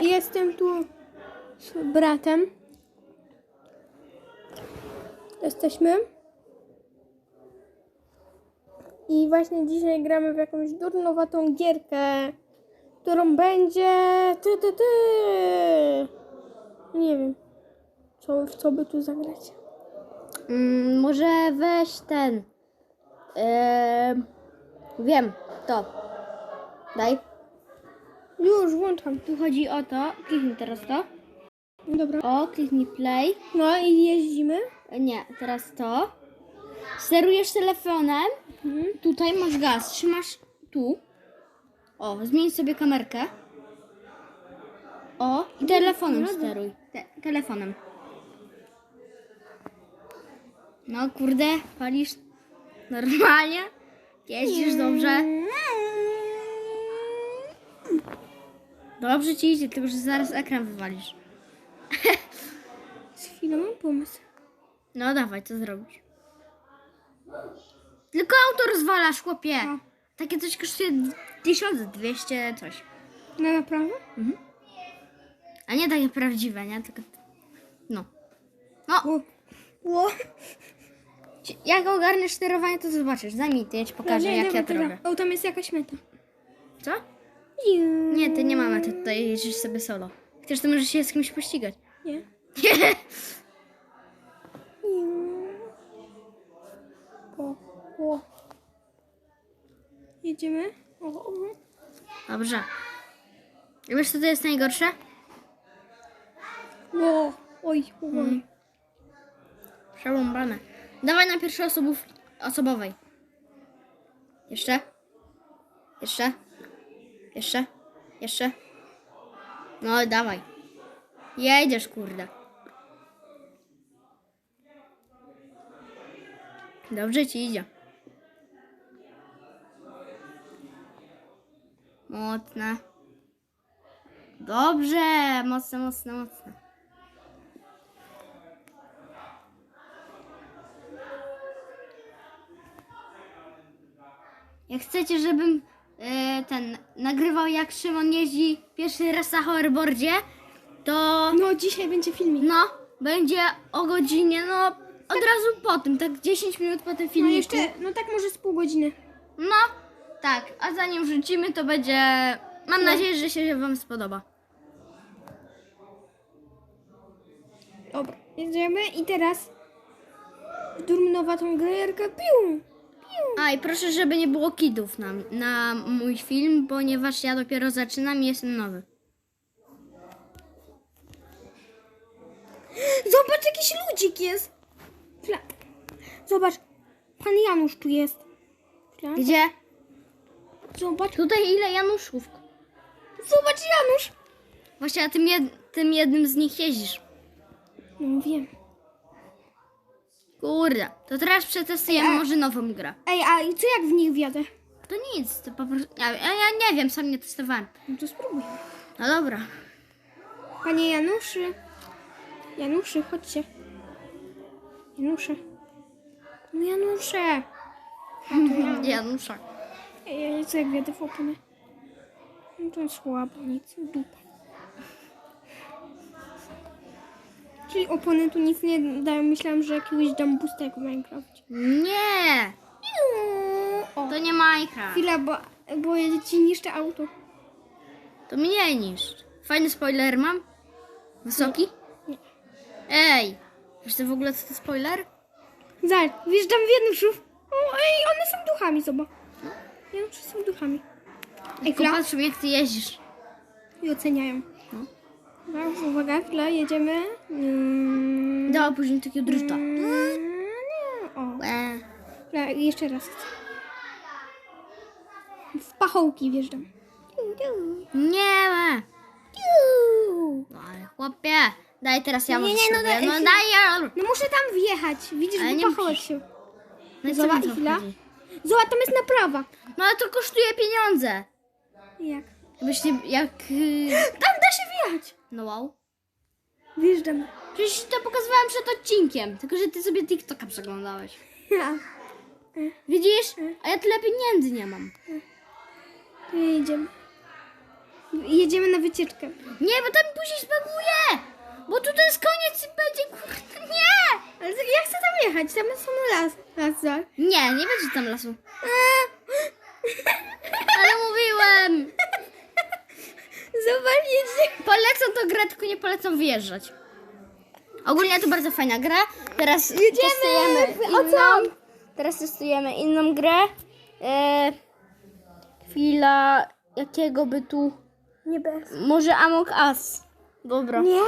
Jestem tu z bratem. Jesteśmy. I właśnie dzisiaj gramy w jakąś durnowatą gierkę, którą będzie... Ty, ty, ty. Nie wiem, co, w co by tu zagrać. Mm, może weź ten. Eee, wiem, to. Daj. Już, włączam. Tu chodzi o to. Kliknij teraz to. Dobra. O, kliknij play. No i jeździmy. Nie, teraz to. Sterujesz telefonem. Mhm. Tutaj masz gaz. Trzymasz tu. O, zmień sobie kamerkę. O, i telefonem steruj. Te, telefonem. No kurde, palisz normalnie. Jeździsz dobrze. Dobrze ci idzie, tylko że zaraz ekran wywalisz. Z chwilą mam pomysł. No dawaj, co zrobisz? Tylko auto rozwalasz, chłopie. No. Takie coś kosztuje 1200 coś. No naprawdę? A nie takie prawdziwe, nie? Tylko... No. No, O. O. ci- jak ogarniesz sterowanie, to zobaczysz. Zajmij ty, ja ci pokażę, Nie, jak dobra, ja to dobra. robię. O, tam jest jakaś meta. Co? Nie, ty nie mamy, ty tutaj jedziesz sobie solo. Chcesz, to możesz się z kimś pościgać. Nie. O, o. Jedziemy. O, o. Dobrze. I wiesz, co to jest najgorsze? o. Oj, oj. Mm. Przerąbane. Dawaj na pierwszej osobów, osobowej. Jeszcze. Jeszcze. Jeszcze. Jeszcze. No dawaj. Jedziesz, kurde. Dobrze ci idzie. Mocne. Dobrze. Mocne, mocne, mocne. Jak chcecie, żebym e, ten nagrywał jak Szymon jeździ pierwszy raz na hoverboardzie, to No, dzisiaj będzie filmik. no, będzie o godzinie, no od razu po tym, tak 10 minut po tym No filmiku. jeszcze, no tak może z pół godziny. No, tak, a zanim wrzucimy, to będzie. Mam nadzieję, że się Wam spodoba. Dobra, jedziemy i teraz w durnowatą gierkę. Piu! A i proszę, żeby nie było kidów na, na mój film, ponieważ ja dopiero zaczynam i jestem nowy. Zobacz, jakiś ludzik jest. Chwila. Zobacz, pan Janusz tu jest. Chwila. Gdzie? Zobacz, Tutaj ile Januszów? zobacz Janusz. Właśnie, a tym, jed, tym jednym z nich jeździsz. No wiem. Kurde, to teraz przetestujemy Ej, a- może nową grę. Ej, a i co jak w nich wjadę? To nic, to po prostu... Ja, ja, ja nie wiem, sam nie testowałem. No to spróbuj. No dobra. Panie Januszy. Januszy, chodźcie. Janusze. No Janusze. Janusza. Ej, co jak wjadę w opony? No to słabo, nic, dupa. Czyli opony tu nic nie dają. Myślałam, że jakiegoś dam boosta jak w Minecraft. Nie, O, to nie Minecraft. chwila, bo, bo ci niszczę auto. To mniej niż. Fajny spoiler mam? Wysoki? Nie. Ej, wiesz to w ogóle co to spoiler? Zobacz, wjeżdżam w Januszów. O, ej, one są duchami, zobacz. Janusze są duchami. Ej, chwila. Popatrz jak ty jeździsz. I oceniają. No. Uwaga, chwila, jedziemy. Mm, Dała później takiego drifta. mm, nie, O, chwila, jeszcze raz chcę. W pachołki wjeżdżam. Nie ma. No ale chłopie, daj teraz ja Nie, może nie, no spróbuję. daj- No daj ja. No muszę tam wjechać. Widzisz, Ale bo nie pachołek musisz. się... No i co Zobacz, mi to chwila. chodzi? Zobacz, tam jest naprawa. No ale to kosztuje pieniądze. Jak? Jakbyś nie, jak... y, Tam da się wjechać. No wow. Wjeżdżam. Przecież to pokazywałam przed odcinkiem, tylko że ty sobie TikToka przeglądałeś. Ja. Widzisz? A ja tyle pieniędzy nie mam. Tu jedziemy. jedziemy na wycieczkę. Nie, bo tam później zbaguje! Bo tu to jest koniec i będzie, kurde, nie! Ale ja chcę tam jechać, tam są las. las tak. Nie, nie będzie tam lasu. Ale mówiłem! Zobacz, jedzie. Polecam to grę, tylko nie polecam wyjeżdżać. Ogólnie to bardzo fajna gra. Teraz Jedziemy! testujemy inną. Teraz testujemy inną grę. E, chwila, jakiego by tu... Nie bez. Może Among Us. Dobra. Nie.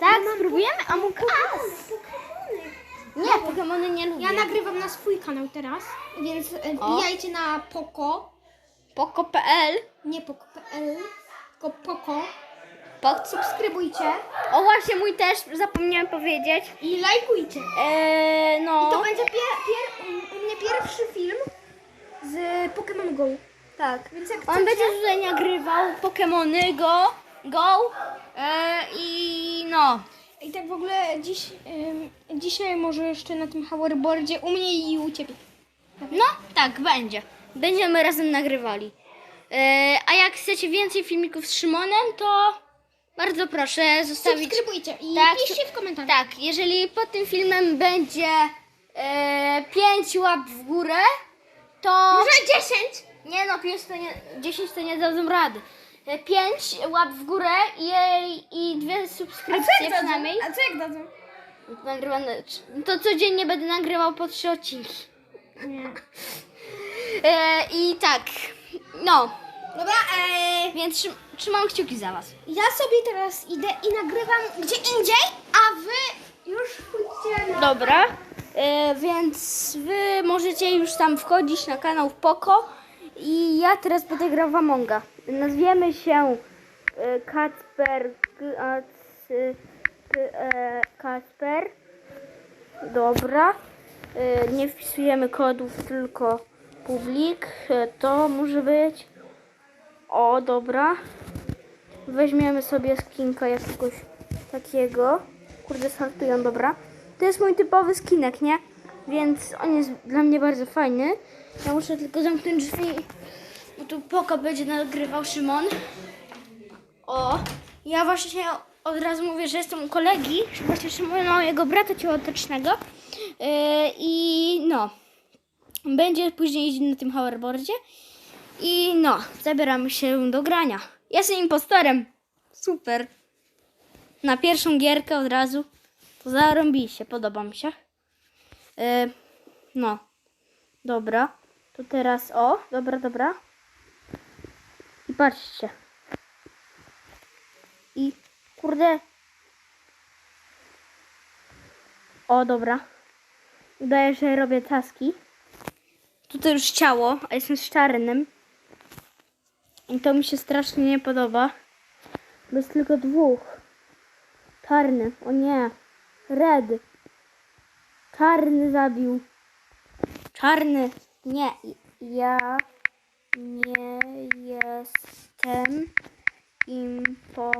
Tak, spróbujemy Among Us. Nie, Pokemony nie lubię. Ja nagrywam na swój kanał teraz, więc e, wbijajcie na Poko, Poko.pl nie Poko.pl, tylko Poko. Pok- Subskrybujcie O właśnie, mój też, zapomniałem powiedzieć. i lajkujcie. Eee, no. To będzie pier, pier, u mnie pierwszy film z Pokémon Go. Tak. Więc jak On chcecie, będzie tutaj nagrywał Pokemony Go, Go e, i no. i tak w ogóle dziś, ym, dzisiaj może jeszcze na tym hoverboardzie u mnie i u ciebie. No, tak, będzie. Będziemy razem nagrywali. E, a jak chcecie więcej filmików z Szymonem, to bardzo proszę zostawić. Subskrybujcie i Tak, piszcie w komentarzach. Tak, jeżeli pod tym filmem będzie e, 5 łap w górę, to. Może 10? Nie no, 5 to nie, 10 to nie dadzą rady. 5 łap w górę i, i dwie subskrypcje przynajmniej. A co jak dadzą? Nagrywane, to codziennie będę nagrywał po trzy odcinki. Nie. E, I tak, no, Dobra, e, więc trzym, trzymam kciuki za was. ja sobie teraz idę i nagrywam gdzie indziej, a wy już pójdźcie na... Dobra, e, więc wy możecie już tam wchodzić na kanał Poko i ja teraz będę grał w Amonga. Nazwiemy się e, Kacper a, C- e, Kacper. Dobra. E, Nie wpisujemy kodów, tylko publik. E, To może być. O, dobra. Weźmiemy sobie skinka jakiegoś takiego. Kurde, startują, dobra. To jest mój typowy skinek, nie? Więc on jest dla mnie bardzo fajny. Ja muszę tylko zamknąć drzwi, bo tu Poko będzie nagrywał Szymon. O, ja właśnie od razu mówię, że jestem u kolegi, właśnie Szymona, jego brata ciotecznego. Yy, I no, będzie później na tym hoverboardzie. I no, zabieramy się do grania. Jestem impostorem. Super. Na pierwszą gierkę od razu. To zarąbiście, podoba mi się. Yy, no, dobra. To teraz, o, dobra, dobra. I patrzcie. I kurde. O, dobra. Udaję, że robię taski. Tutaj już ciało, a jestem z czarnym. I to mi się strasznie nie podoba. Bo jest tylko dwóch. Czarny, o nie. Red. Czarny zabił. Czarny. Nie, ja nie jestem impo.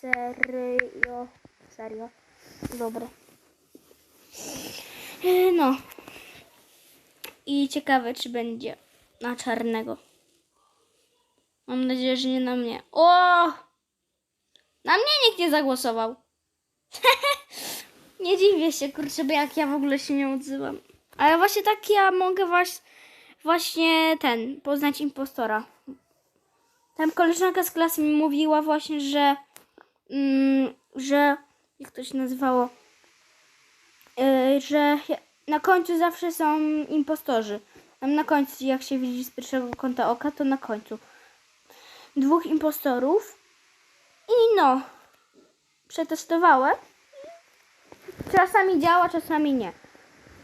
Serio. Serio. Dobra. No. I ciekawe, czy będzie na czarnego. Mam nadzieję, że nie na mnie. O! Na mnie nikt nie zagłosował. nie dziwię się, kurczę, bo jak ja w ogóle się nie odzywam. Ale właśnie tak ja mogę właśnie, właśnie ten, poznać impostora. Tam koleżanka z klasy mi mówiła właśnie, że, mm, że, jak to się nazywało, Yy, że na końcu zawsze są impostorzy. Tam na końcu, jak się widzi z pierwszego kąta oka, to na końcu. Dwóch impostorów. I no, przetestowałem. Czasami działa, czasami nie.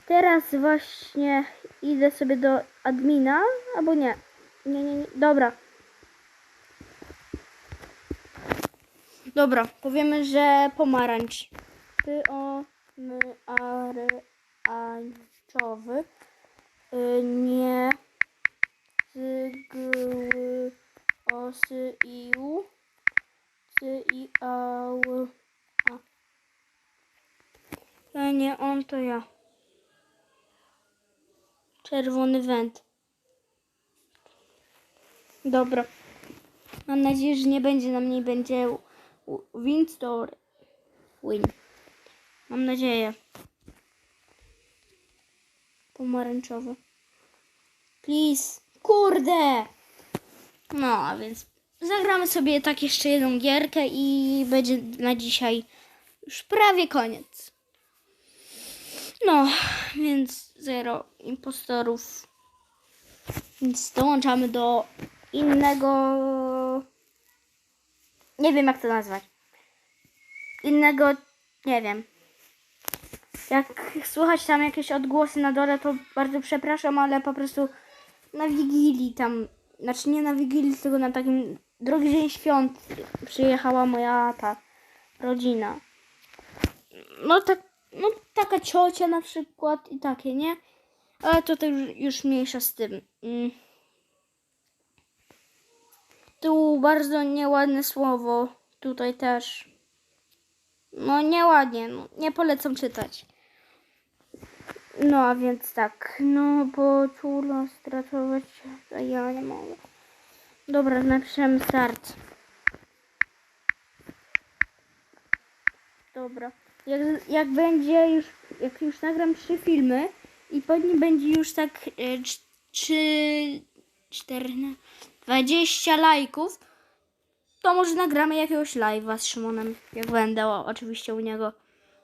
Teraz właśnie idę sobie do admina, albo nie. Nie, nie, nie. Dobra. Dobra, powiemy, że pomarańcz. Ty o my ary ańczowy. Y, nie zygły osy i u. Ty i ały. A. Ja nie on, to ja. Czerwony węd. Dobra. Mam nadzieję, że nie będzie na mnie będzie w- win story. Win. Mam nadzieję. Pomarańczowy. Please. Kurde! No, a więc zagramy sobie tak jeszcze jedną gierkę i będzie na dzisiaj już prawie koniec. No, więc zero impostorów. Więc dołączamy do innego. Nie wiem jak to nazwać. Innego, nie wiem. Jak słychać tam jakieś odgłosy na dole, to bardzo przepraszam, ale po prostu na Wigilii tam, znaczy nie na Wigilii, tylko na takim drugi dzień świąt przyjechała moja ta rodzina. No tak, no taka ciocia na przykład i takie, nie? Ale to, już, już mniejsza z tym. Mm. Tu bardzo nieładne słowo. Tutaj też. No nieładnie, no, nie polecam czytać. No a więc tak, no bo nas stratować, a ja nie mogę. Dobra, napiszemy start. Dobra. Jak, jak będzie już, jak już nagram trzy filmy i po nim będzie już tak e, trzy, cztery, dwadzieścia lajków, to może nagramy jakiegoś live'a z Szymonem, jak będę o, oczywiście u niego.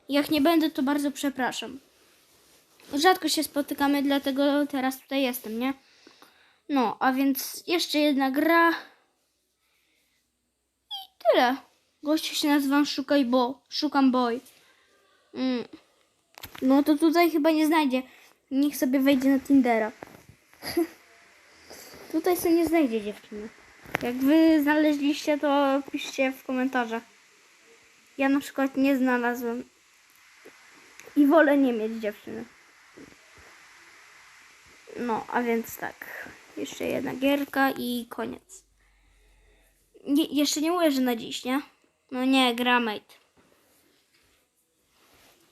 Jak nie będę, to bardzo przepraszam. Rzadko się spotykamy, dlatego teraz tutaj jestem, nie? No, a więc jeszcze jedna gra. I tyle. Gościu się nazywam Szukaj Bo. Szukam Boy. Mm. No to tutaj chyba nie znajdzie. Niech sobie wejdzie na Tindera. tutaj sobie nie znajdzie dziewczyny. Jak wy znaleźliście, to piszcie w komentarzach. Ja na przykład nie znalazłem. I wolę nie mieć dziewczyny. No, a więc tak. Jeszcze jedna gierka i koniec. Nie, jeszcze nie mówię, że na dziś, nie? No nie, gramate.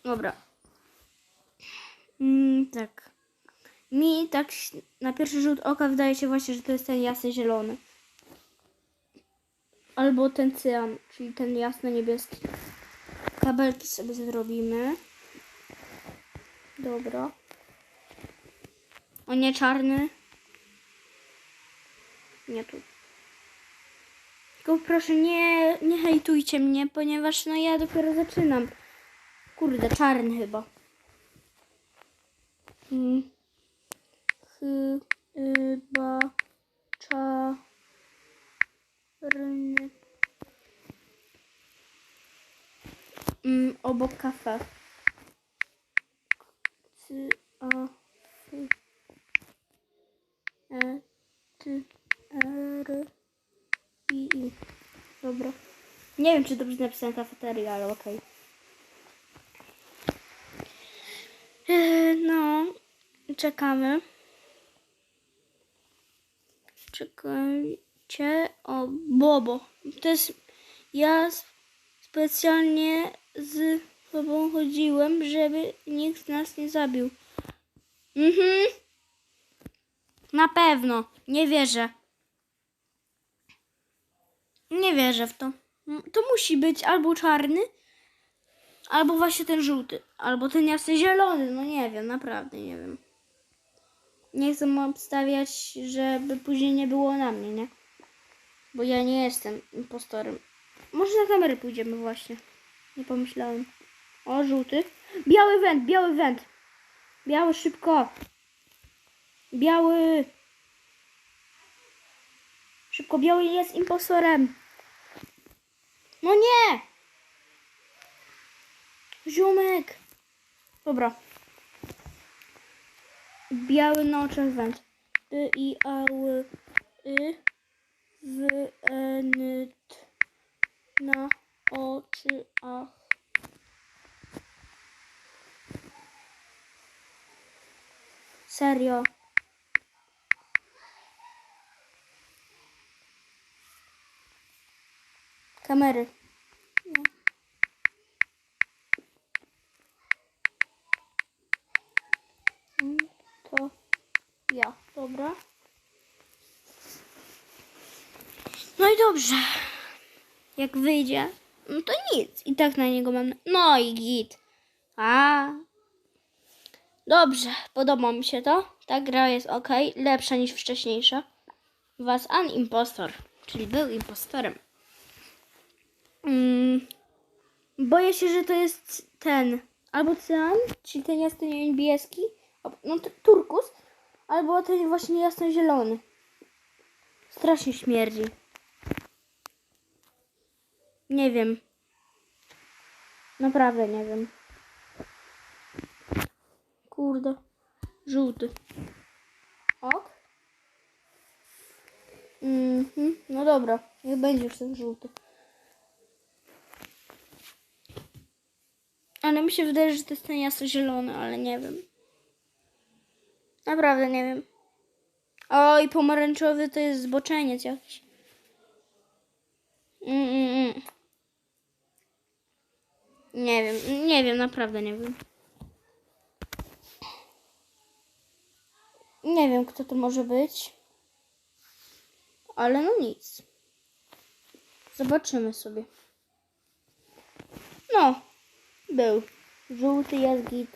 Dobra. Mm, tak. Mi tak na pierwszy rzut oka wydaje się właśnie, że to jest ten jasny zielony. Albo ten cyjan, czyli ten jasno niebieski. Kabelki sobie zrobimy. Dobra. O nie czarny. Nie tu. Tylko proszę nie, nie hejtujcie mnie, ponieważ no ja dopiero zaczynam. Kurde, czarny chyba. Hmm. Chyba czarny. Mm, obok kafe. C, A, F, E, T, R, I, I. Dobra. Nie wiem, czy dobrze napisałem kafeteria, ale okej. Yy, No, czekamy. Czekajcie. O, Bobo. To jest. Ja specjalnie z tobą chodziłem, żeby nikt nas nie zabił. Mhm. Na pewno. Nie wierzę. Nie wierzę w to. M- To musi być albo czarny, albo właśnie ten żółty, albo ten jasny zielony. No nie wiem, naprawdę nie wiem. Nie chcę obstawiać, żeby później nie było na mnie, nie? Bo ja nie jestem impostorem. Może na kamerę pójdziemy właśnie. Nie pomyślałem. O, żółty. Biały węd, biały węd. Biały szybko. Biały. Szybko, biały jest impostorem. No nie! Ziomek. Dobra. Biały na oczach węd. Y, I, A, Ł, Y, W, N, T, na oczach. Serio. Kamery. Mm, To ja, dobra. No i dobrze. Jak wyjdzie, no to nic. I tak na niego mam. No i git. A. Dobrze, podoba mi się to. Ta gra jest ok, lepsza niż wcześniejsza. Was an impostor, czyli był impostorem. Mm, boję się, że to jest ten. Albo cyjan, czyli ten jasny niebieski, no to turkus, albo ten właśnie jasno-zielony. Strasznie śmierdzi. Nie wiem. Naprawdę nie wiem. Kurde. Żółty. Ok. Mhm. No dobra. Niech będzie już ten żółty. Ale mi się wydaje, że to jest ten jasno-zielony, ale nie wiem. Naprawdę nie wiem. Oj, pomarańczowy to jest zboczeniec jakiś. Mm, mm, mm. Nie wiem, nie wiem, naprawdę nie wiem. Nie wiem, kto to może być. Ale no nic. Zobaczymy sobie. No, był. Żółty jest git.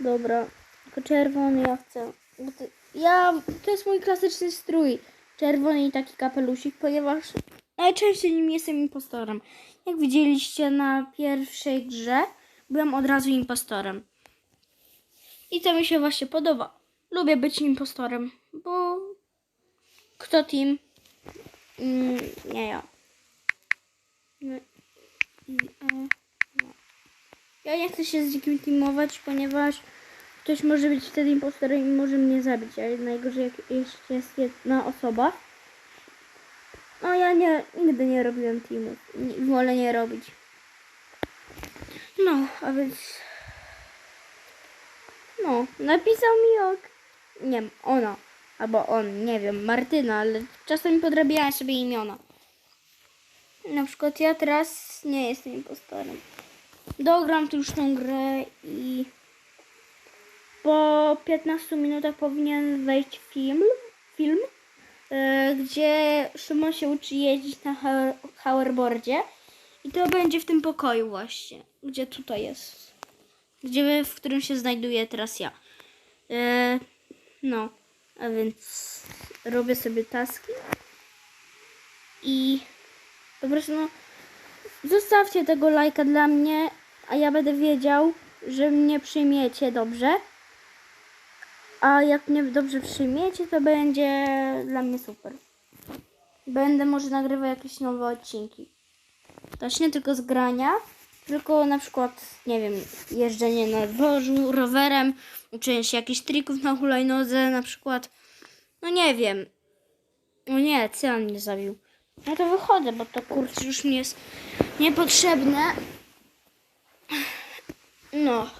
Dobra. Tylko czerwony ja chcę. Ja, to jest mój klasyczny strój. Czerwony i taki kapelusik, ponieważ najczęściej nim jestem impostorem. Jak widzieliście na pierwszej grze, byłem od razu impostorem. I to mi się właśnie podoba. Lubię być impostorem, bo kto team? Mm, nie ja. No. Ja nie chcę się z nikim teamować, ponieważ ktoś może być wtedy impostorem i może mnie zabić, ale najgorzej jak jeszcze jest jedna osoba. No ja nie, nigdy nie robiłem teamów. Wolę nie robić. No, a więc... No, napisał mi ok. Nie wiem, ona. Albo on, nie wiem, Martyna, ale czasami podrabiałem sobie imiona. Na przykład ja teraz nie jestem impostorem. Dogram tu już tą grę i po 15 minutach powinien wejść film, film e, gdzie Szymon się uczy jeździć na ho- hoverboardzie i to będzie w tym pokoju właśnie, gdzie tutaj jest, gdzie w którym się znajduję teraz ja. E, no, a więc robię sobie taski i po prostu no, zostawcie tego lajka dla mnie, a ja będę wiedział, że mnie przyjmiecie dobrze. A jak mnie dobrze przyjmiecie, to będzie dla mnie super. Będę może nagrywał jakieś nowe odcinki. Też nie tylko z grania, tylko na przykład, nie wiem, jeżdżenie na dworzu, rowerem, uczenie się jakichś trików na hulajnodze na przykład. No nie wiem. O nie, cyjan mnie zabił. No to wychodzę, bo to kurczę już mi jest niepotrzebne. No.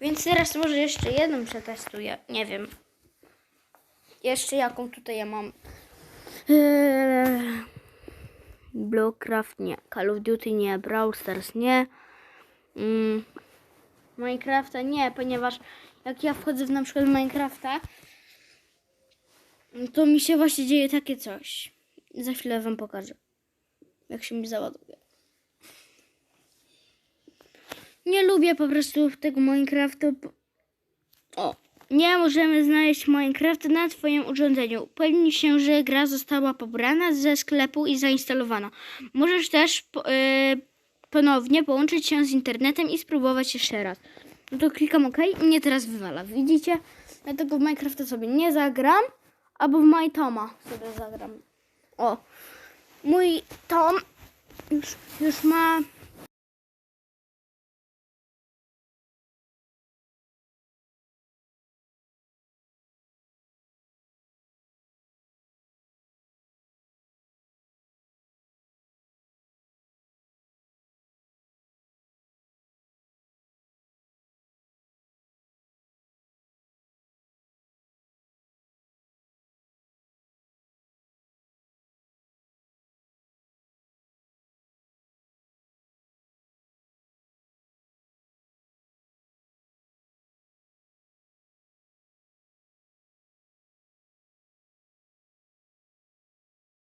Więc teraz może jeszcze jedną przetestuję. Nie wiem. Jeszcze jaką tutaj ja mam. Eee, Blowcraft nie. Call of Duty nie. Brawl Stars nie. Mm, Minecrafta nie, ponieważ jak ja wchodzę w na przykład Minecrafta, to mi się właśnie dzieje takie coś. Za chwilę wam pokażę. Jak się mi załaduje. Nie lubię po prostu tego Minecraftu. O, nie możemy znaleźć Minecrafta na Twoim urządzeniu. Upewnij się, że gra została pobrana ze sklepu i zainstalowana. Możesz też po, y, ponownie połączyć się z internetem i spróbować jeszcze raz. No to klikam OK i mnie teraz wywala. Widzicie? Dlatego w Minecrafta sobie nie zagram, albo w My Toma sobie zagram. O, mój Tom już, już ma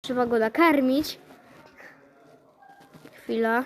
Trzeba go nakarmić. Chwila.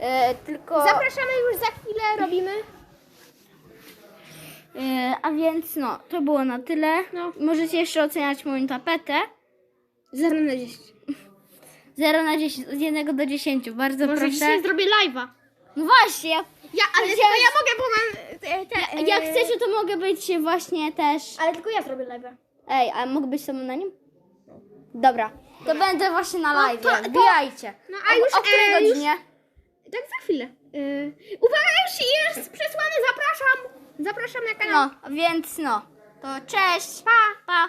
E, tylko. Zapraszamy już za chwilę, robimy. E, a więc no, to było na tyle. No. Możecie jeszcze oceniać moją tapetę. 0 na 10. 0 na 10, od 1 do 10. Bardzo Może proszę. dzisiaj zrobię live'a. No właśnie, ja, Ja, ale Gdzie- tylko ja mogę, bo mam te, te, jak e, chcecie, to mogę być właśnie też. Ale tylko ja zrobię live'a. Ej, a mogę być sobą na nim? Dobra, to będę właśnie na live. to- to- Wbijajcie. No, a już, o, o której e, już- godzinie? Tak za chwilę. Yy, uwaga, już jest przesłany, zapraszam. Zapraszam na kanał. No, więc no. To cześć. Pa. Pa.